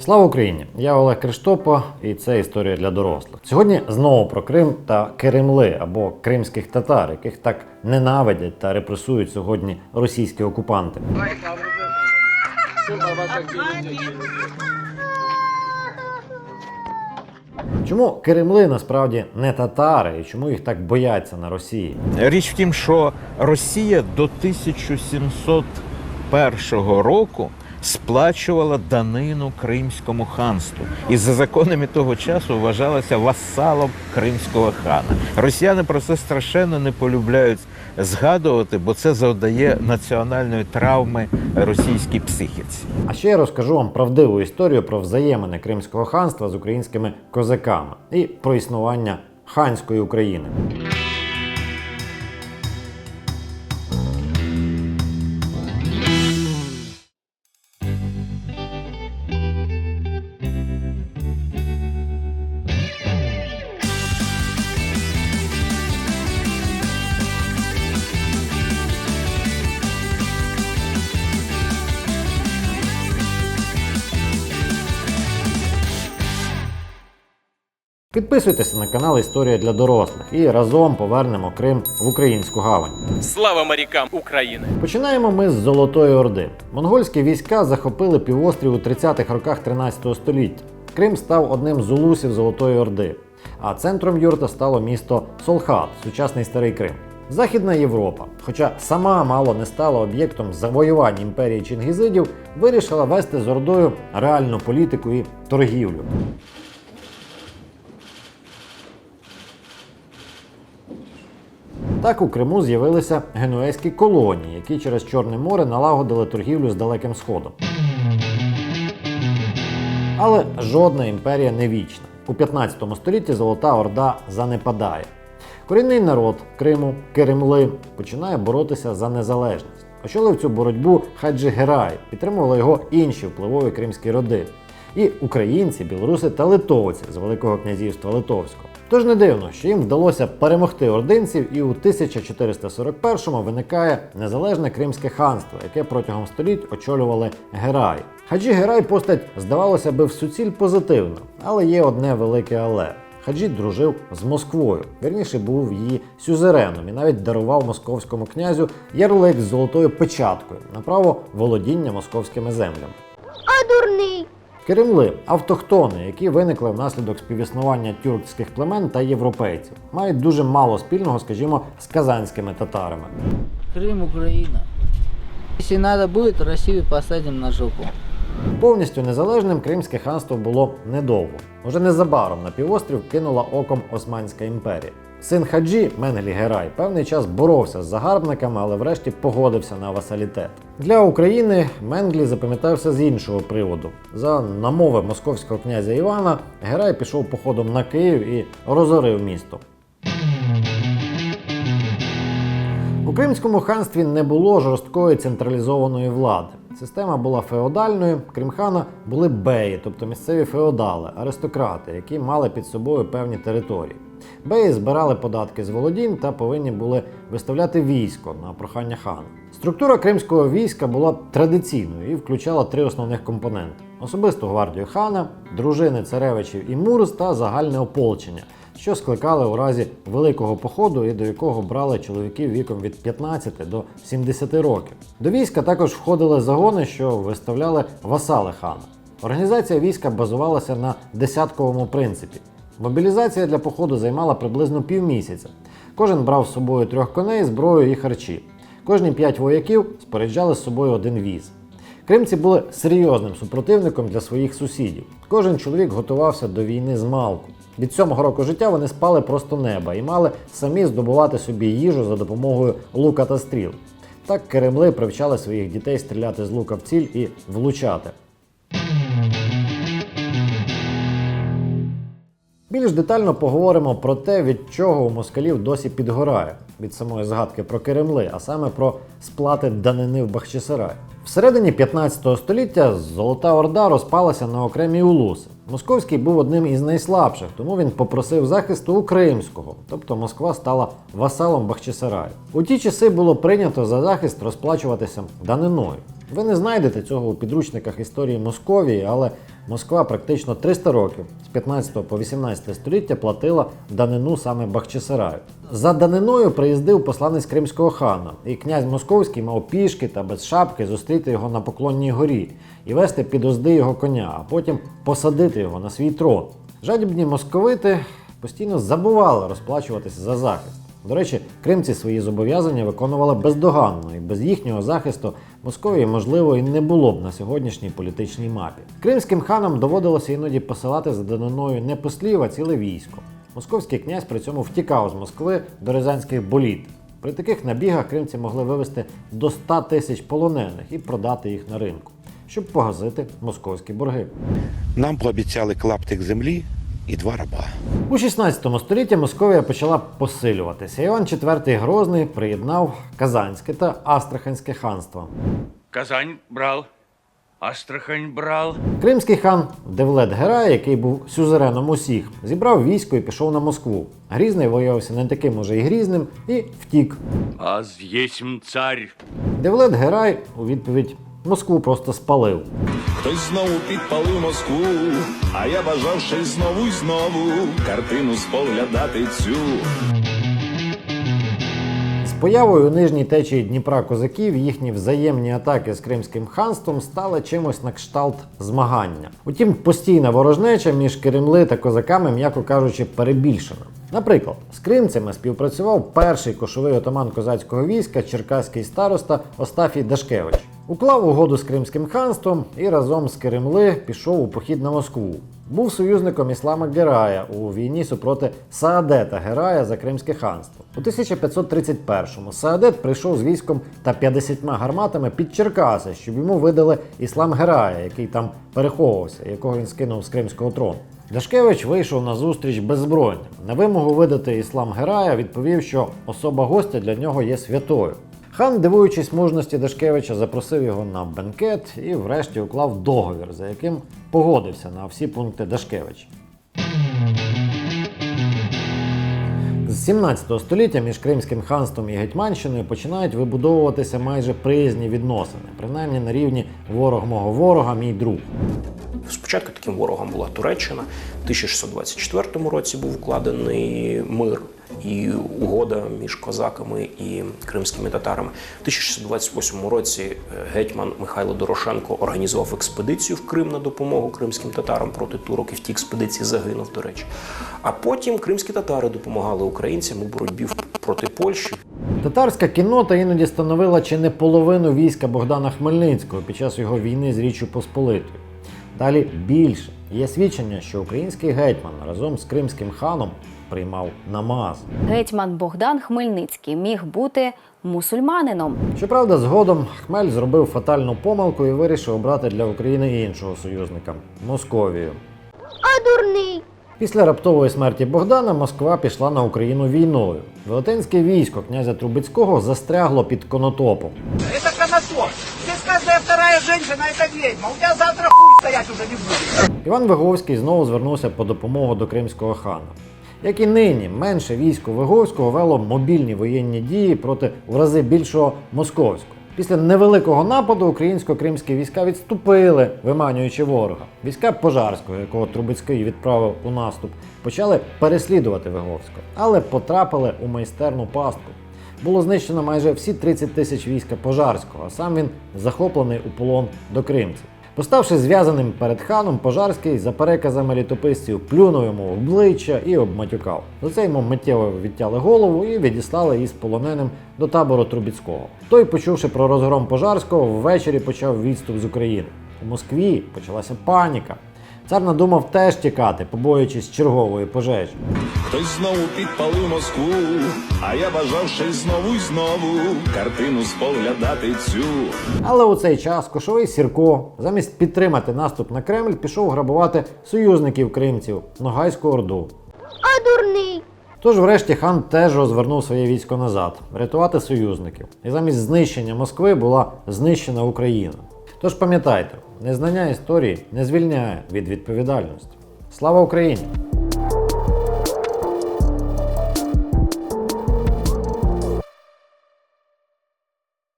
Слава Україні! Я Олег Криштопо, і це історія для дорослих. Сьогодні знову про Крим та Керемли або кримських татар, яких так ненавидять та репресують сьогодні російські окупанти. Чому Керемли насправді не татари і чому їх так бояться на Росії? Річ в тім, що Росія до 1701 року сплачувала данину Кримському ханству і за законами того часу вважалася васалом кримського хана. Росіяни про це страшенно не полюбляють згадувати, бо це завдає національної травми російській психіці. А ще я розкажу вам правдиву історію про взаємини Кримського ханства з українськими козаками і про існування ханської України. Підписуйтеся на канал Історія для дорослих і разом повернемо Крим в українську гавань. Слава морякам України! Починаємо ми з Золотої Орди. Монгольські війська захопили півострів у 30-х роках 13 століття. Крим став одним з улусів Золотої Орди, а центром юрта стало місто Солхат, сучасний старий Крим. Західна Європа, хоча сама мало не стала об'єктом завоювань імперії Чингізидів, вирішила вести з Ордою реальну політику і торгівлю. Так у Криму з'явилися генуезькі колонії, які через Чорне море налагодили торгівлю з Далеким Сходом. Але жодна імперія не вічна. У 15 столітті Золота Орда занепадає. Корінний народ Криму, Керемли, починає боротися за незалежність. Очолив цю боротьбу Хаджі Герай, підтримували його інші впливові кримські роди. І українці, білоруси та литовці з Великого князівства Литовського. Тож не дивно, що їм вдалося перемогти ординців, і у 1441-му виникає незалежне Кримське ханство, яке протягом століть очолювали Герай. Хаджі Герай постать здавалося би в суціль позитивна, але є одне велике але. Хаджі дружив з Москвою, вірніше був її сюзереном і навіть дарував московському князю ярлик з золотою печаткою на право володіння московськими землями. А дурний. Керемли автохтони, які виникли внаслідок співіснування тюркських племен та європейців, мають дуже мало спільного, скажімо, з казанськими татарами. Крым, Украина. Если надо будет, Россию посадим на жопу. Повністю незалежним Кримське ханство було недовго. Уже незабаром на півострів кинула оком Османська імперія. Син Хаджі Менглі Герай певний час боровся з загарбниками, але врешті погодився на васалітет. Для України Менглі запам'ятався з іншого приводу. За намови московського князя Івана Герай пішов походом на Київ і розорив місто. У Кримському ханстві не було жорсткої централізованої влади. Система була феодальною, крім хана були беї, тобто місцеві феодали, аристократи, які мали під собою певні території. Беї збирали податки з володінь та повинні були виставляти військо на прохання хана. Структура кримського війська була традиційною і включала три основних компоненти: особисту гвардію хана, дружини царевичів і мурз та загальне ополчення, що скликали у разі великого походу і до якого брали чоловіків віком від 15 до 70 років. До війська також входили загони, що виставляли васали хана. Організація війська базувалася на десятковому принципі. Мобілізація для походу займала приблизно півмісяця. Кожен брав з собою трьох коней, зброю і харчі. Кожні п'ять вояків споряджали з собою один віз. Кримці були серйозним супротивником для своїх сусідів. Кожен чоловік готувався до війни з малку. Від сьомого року життя вони спали просто неба і мали самі здобувати собі їжу за допомогою лука та стріл. Так керемли привчали своїх дітей стріляти з лука в ціль і влучати. Більш детально поговоримо про те, від чого у москалів досі підгорає від самої згадки про Керемли, а саме про сплати данини в Бахчисарай. Всередині 15 століття Золота Орда розпалася на окремі улуси. Московський був одним із найслабших, тому він попросив захисту у Кримського, тобто Москва стала васалом Бахчисараю. У ті часи було прийнято за захист розплачуватися даниною. Ви не знайдете цього у підручниках історії Московії, але Москва практично 300 років з 15 по 18 століття платила данину саме Бахчисараю. За даниною приїздив посланець кримського хана, і князь Московський мав пішки та без шапки зустріти його на поклонній горі і вести під озди його коня, а потім посадити його на свій трон. Жадібні московити постійно забували розплачуватися за захист. До речі, кримці свої зобов'язання виконували бездоганно, і без їхнього захисту Московії, можливо, і не було б на сьогоднішній політичній мапі. Кримським ханам доводилося іноді посилати за даниною не послів, а ціле військо. Московський князь при цьому втікав з Москви до Рязанських боліт. При таких набігах кримці могли вивезти до 100 тисяч полонених і продати їх на ринку, щоб погасити московські борги. Нам пообіцяли клаптик землі і два раба. У 16 столітті Московія почала посилюватися. Іван IV Грозний приєднав Казанське та Астраханське ханство. Казань брал, Астрахань брал. Кримський хан Девлет Герай, який був сюзереном усіх, зібрав військо і пішов на Москву. Грізний виявився не таким уже і грізним і втік. Аз єсмь царь. Девлет Герай у відповідь Москву просто спалив. Хтось знову підпалив Москву, а я бажав ще й знову й знову картину споглядати цю. З появою нижній течії Дніпра козаків їхні взаємні атаки з Кримським ханством стали чимось на кшталт змагання. Утім, постійна ворожнеча між Кремли та козаками, м'яко кажучи, перебільшена. Наприклад, з кримцями співпрацював перший кошовий отаман козацького війська, черкаський староста Остафій Дашкевич. Уклав угоду з Кримським ханством і разом з Кремли пішов у похід на Москву. Був союзником Іслама Герая у війні супроти Саадета Герая за Кримське ханство. У 1531-му Саадет прийшов з військом та 50 гарматами під Черкаси, щоб йому видали Іслам Герая, який там переховувався, якого він скинув з кримського трону. Дашкевич вийшов на зустріч беззбройним. На вимогу видати іслам Герая відповів, що особа гостя для нього є святою. Хан, дивуючись мужності Дашкевича, запросив його на бенкет і врешті уклав договір, за яким погодився на всі пункти Дашкевича. З 17 століття між Кримським ханством і Гетьманщиною починають вибудовуватися майже приязні відносини, принаймні на рівні ворог мого ворога, мій друг. Спочатку таким ворогом була Туреччина. У 1624 році був укладений мир і угода між козаками і кримськими татарами. У 1628 році е, гетьман Михайло Дорошенко організував експедицію в Крим на допомогу кримським татарам проти турок і в тій експедиції загинув, до речі. А потім кримські татари допомагали українцям у боротьбі проти Польщі. Татарська кіннота іноді становила чи не половину війська Богдана Хмельницького під час його війни з Річчю Посполитою. Далі більше є свідчення, що український гетьман разом з кримським ханом приймав намаз. Гетьман Богдан Хмельницький міг бути мусульманином. Щоправда, згодом Хмель зробив фатальну помилку і вирішив обрати для України іншого союзника Московію. А дурний. Після раптової смерті Богдана Москва пішла на Україну війною. Велетенське військо князя Трубецького застрягло під Конотопом. Каждая вторая женщина это ведьма. У тебя завтра хуй стоять уже не будет. Іван Виговський знову звернувся по допомогу до кримського хана. Як і нині, менше військо Виговського вело мобільні воєнні дії проти в рази більшого московського. Після невеликого нападу українсько-кримські війська відступили, виманюючи ворога. Війська Пожарського, якого Трубецький відправив у наступ, почали переслідувати Виговського, але потрапили у майстерну пастку. Було знищено майже всі 30 тисяч війська Пожарського, а сам він захоплений у полон до кримців. Поставши зв'язаним перед ханом, Пожарський за переказами літописців плюнув йому в обличчя і обматюкав. За це йому миттєво відтяли голову і відіслали із полоненим до табору Трубіцького. Той, почувши про розгром Пожарського, ввечері почав відступ з України. У Москві почалася паніка. Цар надумав теж тікати, побоюючись чергової пожежі. Хтось знову підпалив Москву, а я бажав ще й знову й знову картину споглядати цю. Але у цей час кошовий Сірко, замість підтримати наступ на Кремль, пішов грабувати союзників кримців Ногайську Орду. А дурний! Тож, врешті, хан теж розвернув своє військо назад, рятувати союзників. І замість знищення Москви була знищена Україна. Тож пам'ятайте, незнання історії не звільняє від відповідальності. Слава Україні!